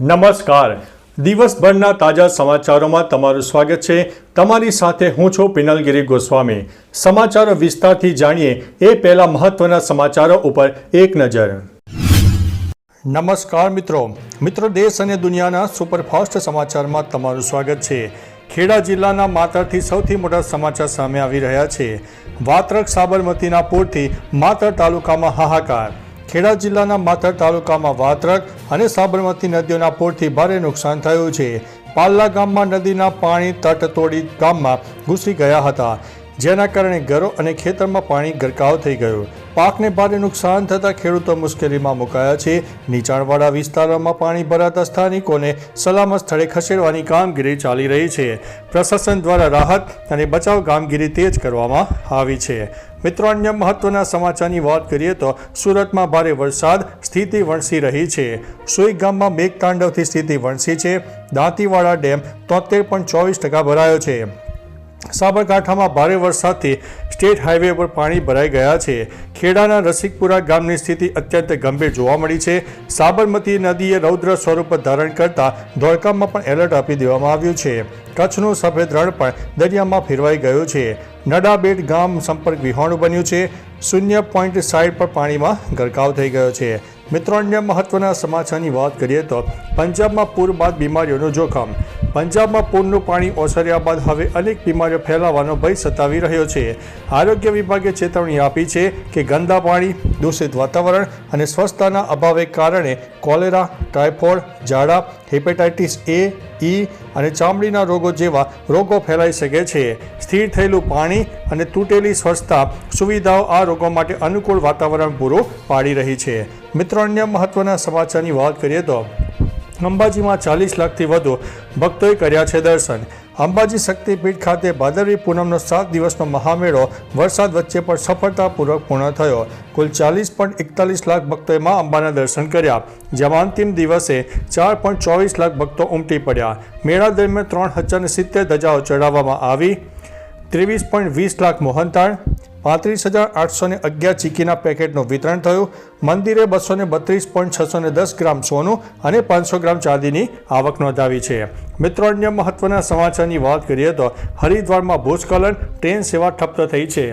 નમસ્કાર. દિવસભરના તાજા સમાચારોમાં તમારું સ્વાગત છે. તમારી સાથે હું છું પિનલગીરી ગોસ્વામી. સમાચારો વિસ્તારથી જાણીએ એ પહેલા મહત્વના સમાચારો ઉપર એક નજર. નમસ્કાર મિત્રો. મિત્રો, દેશ અને દુનિયાના સુપરફાસ્ટ સમાચારમાં તમારું સ્વાગત છે. ખેડા જિલ્લાના માતરથી સૌથી મોટા સમાચાર સામે આવી રહ્યા છે. વાત્રક સાબરમતીના પૂરથી માતર તાલુકામાં હાહાકાર. ખેડા જિલ્લાના માથર તાલુકામાં વાત્રક અને સાબરમતી નદીઓના પૂરથી ભારે નુકસાન થયું છે. પાલ્લા ગામમાં નદીના પાણી તટ તોડી ગામમાં ઘૂસી ગયા હતા. જેના કારણે ઘરો અને ખેતરમાં પાણી ગરકાવ થઈ ગયું. પાકને ભારે નુકસાન થતાં ખેડૂતો મુશ્કેલીમાં મુકાયા છે. નીચાણવાળા વિસ્તારોમાં પાણી ભરાતા સ્થાનિકોને સલામત સ્થળે ખસેડવાની કામગીરી ચાલી રહી છે. પ્રશાસન દ્વારા રાહત અને બચાવ કામગીરી તેજ કરવામાં આવી છે. મિત્રો, અન્ય મહત્વના સમાચારની વાત કરીએ તો સુરતમાં ભારે વરસાદ, સ્થિતિ વણસી રહી છે. સુઈ ગામમાં મેઘતાંડવથી સ્થિતિ વણસી છે. દાંતીવાડા ડેમ તોતેર ચોવીસ ટકા ભરાયો છે. સાબરકાંઠામાં ભારે વરસાદથી સ્ટેટ હાઈવે પર પાણી ભરાઈ ગયા છે. ખેડાના રસિકપુરા ગામની સ્થિતિ અત્યંત ગંભીર જોવા મળી છે. સાબરમતી નદીએ રૌદ્ર સ્વરૂપ ધારણ કરતા ધોળકામાં પણ એલર્ટ આપી દેવામાં આવ્યું છે. કચ્છનું સફેદ રણ પણ દરિયામાં ફેરવાઈ ગયું છે. નડાબેટ ગામ સંપર્ક વિહોણું બન્યું છે. શૂન્ય પોઈન્ટ સાઈડ પર પાણીમાં ગરકાવ થઈ ગયો છે. મિત્રો, અન્ય મહત્વના સમાચારની વાત કરીએ તો પંજાબમાં પૂર બાદ બીમારીઓનું જોખમ. પંજાબમાં પૂરનું પાણી ઓસર્યા બાદ હવે અનેક બીમારીઓ ફેલાવાનો ભય સતાવી રહ્યો છે. આરોગ્ય વિભાગે ચેતવણી આપી છે કે ગંદા પાણી, દૂષિત વાતાવરણ અને સ્વચ્છતાના અભાવે કારણે કોલેરા, ટાઇફોઇડ, ઝાડા હેપેટાઇટિસ એ, ઈ અને ચામડીના રોગો જેવા રોગો ફેલાઈ શકે છે. સ્થિર થયેલું પાણી અને તૂટેલી સ્વચ્છતા સુવિધાઓ આ રોગો માટે અનુકૂળ વાતાવરણ પૂરું પાડી રહી છે. મિત્રો, અન્ય મહત્વના સમાચારની વાત કરીએ તો અંબાજીમાં ચાલીસ લાખથી વધુ ભક્તોએ કર્યા છે દર્શન. અંબાજી શક્તિપીઠ ખાતે ભાદરવી પૂનમનો સાત દિવસનો મહામેળો વરસાદ વચ્ચે પણ સફળતાપૂર્વક પૂર્ણ થયો. કુલ ચાલીસ પોઈન્ટ એકતાલીસ લાખ ભક્તોએ મા અંબાના દર્શન કર્યા. જેમાં અંતિમ દિવસે ચાર પોઈન્ટ ચોવીસ લાખ ભક્તો ઉમટી પડ્યા. મેળા દરમિયાન ત્રણ હજાર સિત્તેર ધજાઓ ચડાવવામાં આવી. ત્રેવીસ પોઈન્ટ વીસ લાખ મોહનતાળ પાંત્રીસ હજાર આઠસો ને અગિયાર ચીકીના પેકેટનું વિતરણ થયું. મંદિરે બસો ને બત્રીસ પોઈન્ટ છસો ને દસ ગ્રામ સોનું અને પાંચસો ગ્રામ ચાંદીની આવક નોંધાવી છે. મિત્રો, અન્ય મહત્વના સમાચારની વાત કરીએ તો હરિદ્વારમાં ભૂસ્ખલન, ટ્રેન સેવા ઠપ્પ થઈ છે.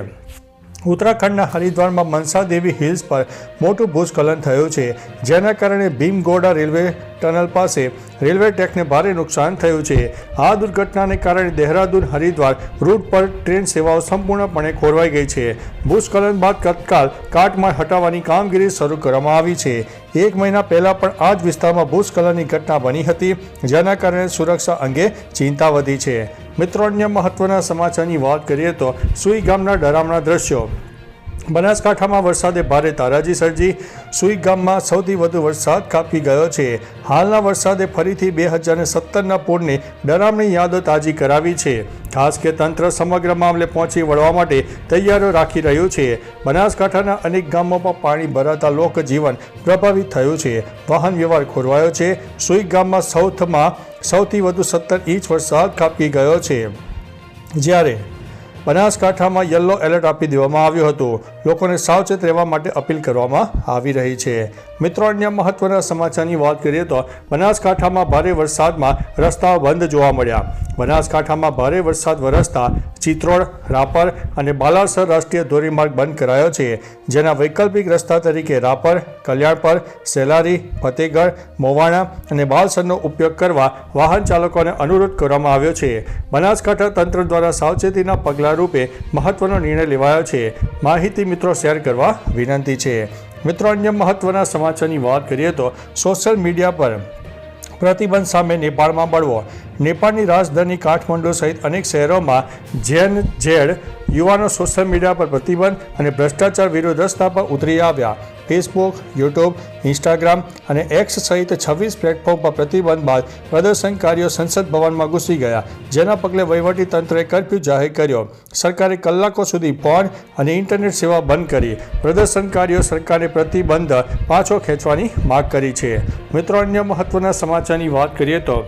ઉત્તરાખંડના હરિદ્વારમાં મનસા દેવી હિલ્સ પર મોટું ભૂસ્ખલન થયું છે, જેના કારણે ભીમગોડા રેલવે ટનલ પાસે રેલવે ટ્રેકને ભારે નુકસાન થયું છે. આ દુર્ઘટનાને કારણે દહેરાદૂન હરિદ્વાર રૂટ પર ટ્રેન સેવાઓ સંપૂર્ણપણે ખોરવાઈ ગઈ છે. ભૂસ્ખલન બાદ તત્કાલ કાટમાળ હટાવવાની કામગીરી શરૂ કરવામાં આવી છે. એક મહિના પહેલા પણ આ જ વિસ્તારમાં ભૂસ્ખલનની ઘટના બની હતી, જેના કારણે સુરક્ષા અંગે ચિંતા વધી છે. મિત્રો અન્ય મહત્વના સમાચારની વાત કરીએ તો સુઈ ગામના ડરામણા દ્રશ્યો. બનાસકાંઠામાં વરસાદે ભારે તારાજી સર્જી. સુઈ ગામમાં સૌથી વધુ વરસાદ કાપી ગયો છે. હાલના વરસાદે ફરીથી બે હજાર સત્તરના પૂરની ડરામણી યાદો તાજી કરાવી છે. ખાસ કે તંત્ર સમગ્ર મામલે પહોંચી વળવા માટે તૈયારીઓ રાખી રહ્યું છે. બનાસકાંઠાના અનેક ગામોમાં પાણી ભરાતા લોકજીવન પ્રભાવિત થયું છે. વાહન વ્યવહાર ખોરવાયો છે. સુઈ ગામમાં સૌથમાં સૌથી વધુ સત્તર ઇંચ વરસાદ કાપી ગયો છે. જ્યારે બનાસકાંઠામાં યલો એલર્ટ આપી દેવામાં આવ્યું હતું. લોકોને સાવચેત રહેવા માટે અપીલ કરવામાં આવી રહી છે. મિત્રો, અન્ય મહત્વના સમાચારની વાત કરીએ તો બનાસકાંઠામાં ભારે વરસાદમાં રસ્તાઓ બંધ જોવા મળ્યા. બનાસકાંઠામાં ભારે વરસાદ વરસતા ચિત્રોડ રાપર અને બાલાસર રાષ્ટ્રીય ધોરીમાર્ગ બંધ કરાયો છે, જેના વૈકલ્પિક રસ્તા તરીકે રાપર, કલ્યાણપર, સેલારી, ફતેગઢ, મોવાણા અને બાલસરનો ઉપયોગ કરવા વાહન ચાલકોને અનુરોધ કરવામાં આવ્યો છે. બનાસકાંઠા તંત્ર દ્વારા સાવચેતીના પગલાં રૂપે મહત્વનો નિર્ણય લેવાયો છે. માહિતી મિત્રો શેર કરવા વિનંતી છે. મિત્રો, અન્ય મહત્વના સમાચારની વાત કરીએ તો સોશિયલ મીડિયા પર પ્રતિબંધ સામે નેપાળમાં બળવો. નેપાળની રાજધાની કાઠમંડુ સહિત અનેક શહેરોમાં જેન ઝેડ યુવાનો સોશિયલ મીડિયા પર પ્રતિબંધ અને ભ્રષ્ટાચાર વિરુદ્ધ રસ્તા પર ઉતરી આવ્યા. ફેસબુક યુટ્યુબ ઇન્સ્ટાગ્રામ અને એક્સ સહિત છવ્વીસ પ્લેટફોર્મ પર પ્રતિબંધ બાદ પ્રદર્શનકારીઓ સંસદ ભવનમાં ઘૂસી ગયા, જેના પગલે વહીવટી તંત્રએ કર્ફ્યુ જાહેર કર્યો. સરકારે કલાકો સુધી ફોન અને ઇન્ટરનેટ સેવા બંધ કરી. પ્રદર્શનકારીઓ સરકારે પ્રતિબંધ પાછો ખેંચવાની માગ કરી છે. મિત્રો, અન્ય મહત્વના સમાચારની વાત કરીએ તો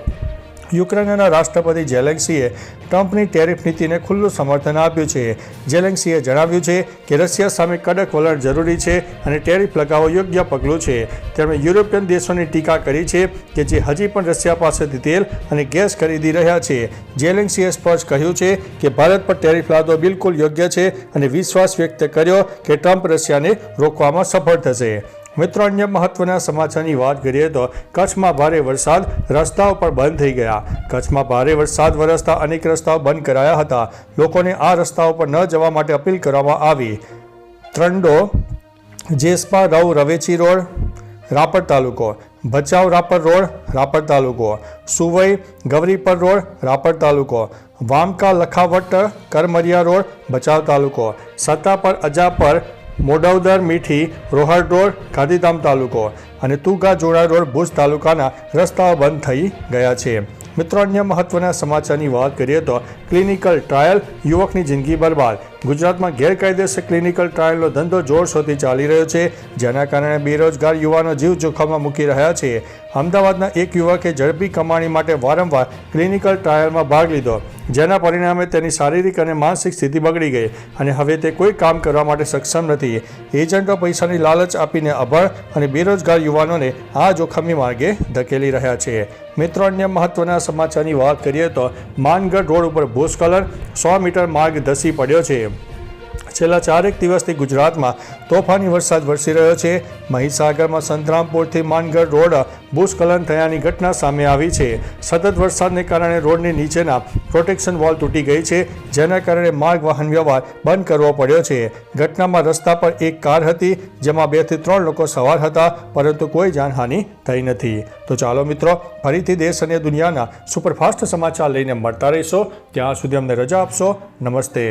યુક્રેનના રાષ્ટ્રપતિ જેલેન્સીએ ટ્રમ્પની ટેરિફ નીતિને ખુલ્લું સમર્થન આપ્યું છે. જેલેન્સીએ જણાવ્યું છે કે રશિયા સામે કડક વલણ જરૂરી છે અને ટેરિફ લગાવવો યોગ્ય પગલું છે. તેમણે યુરોપિયન દેશોની ટીકા કરી છે કે જે હજી પણ રશિયા પાસેથી તેલ અને ગેસ ખરીદી રહ્યા છે. જેલેન્સીએ સ્પષ્ટ કહ્યું છે કે ભારત પર ટેરિફ લાદવો બિલકુલ યોગ્ય છે અને વિશ્વાસ વ્યક્ત કર્યો કે ટ્રમ્પ રશિયાને રોકવામાં સફળ થશે. મિત્રો, અન્ય મહત્વના સમાચારની વાત કરીએ તો કચ્છમાં ભારે વરસાદ રસ્તાઓ પર બંધ થઈ ગયા. કચ્છમાં ભારે વરસાદ વરસતા અનેક રસ્તાઓ બંધ કરાયા હતા. લોકોને આ રસ્તાઓ પર ન જવા માટે અપીલ કરવામાં આવી. ત્રંડો જેસ્પા રવ રવેચી રોડ, રાપર તાલુકો. ભચાઉ રાપર રોડ, રાપર તાલુકો. સુવઈ, ગવરીપર રોડ, રાપર તાલુકો. વામકા લખાવટ, કરમરિયા રોડ, ભચાઉ તાલુકો. સત્તાપર અજાપર મોડવદર, મીઠી રોહડ રોડ ગાંધીધામ તાલુકો અને તુગા જોડા રોડ ભુજ તાલુકાના રસ્તાઓ બંધ થઈ ગયા છે. મિત્રો, અન્ય મહત્વના સમાચારની વાત કરીએ તો ક્લિનિકલ ટ્રાયલ યુવકની જિંદગી બરબાદ. ગુજરાતમાં ગેરકાયદેસર ક્લિનિકલ ટ્રાયલનો ધંધો જોરશોરથી ચાલી રહ્યો છે, જેના કારણે બેરોજગાર યુવાનો જીવ જોખમમાં મૂકી રહ્યા છે. અમદાવાદના એક યુવકે ઝડપી કમાણી માટે વારંવાર ક્લિનિકલ ટ્રાયલમાં ભાગ લીધો, જેના પરિણામે તેની શારીરિક અને માનસિક સ્થિતિ બગડી ગઈ અને હવે તે કોઈ કામ કરવા માટે સક્ષમ નથી. એજન્ટો પૈસાની લાલચ આપીને અભણ અને બેરોજગાર યુવાનોને આ જોખમી માર્ગે ધકેલી રહ્યા છે. મિત્રો, અન્ય મહત્વના સમાચારની વાત કરીએ તો, માનગઢ રોડ ઉપર ભૂસ્ખલન, સો મીટર માર્ગ ધસી પડ્યો છે. છેલ્લા ચારેક દિવસથી ગુજરાતમાં તોફાની વરસાદ વરસી રહ્યો છે. મહીસાગરમાં સંતરામપુરથી માનગઢ રોડ ભૂસ્ખલન થયાની ઘટના સામે આવી છે. સતત વરસાદને કારણે રોડની નીચેના પ્રોટેક્શન વોલ તૂટી ગઈ છે, જેના કારણે માર્ગ વાહન વ્યવહાર બંધ કરવો પડ્યો છે. ઘટનામાં રસ્તા પર એક કાર હતી, જેમાં બેથી ત્રણ લોકો સવાર હતા, પરંતુ કોઈ જાનહાનિ થઈ નથી. તો ચાલો મિત્રો, ફરીથી દેશ અને દુનિયાના સુપરફાસ્ટ સમાચાર લઈને મળતા રહીશો. ત્યાં સુધી અમને રજા આપશો. નમસ્તે.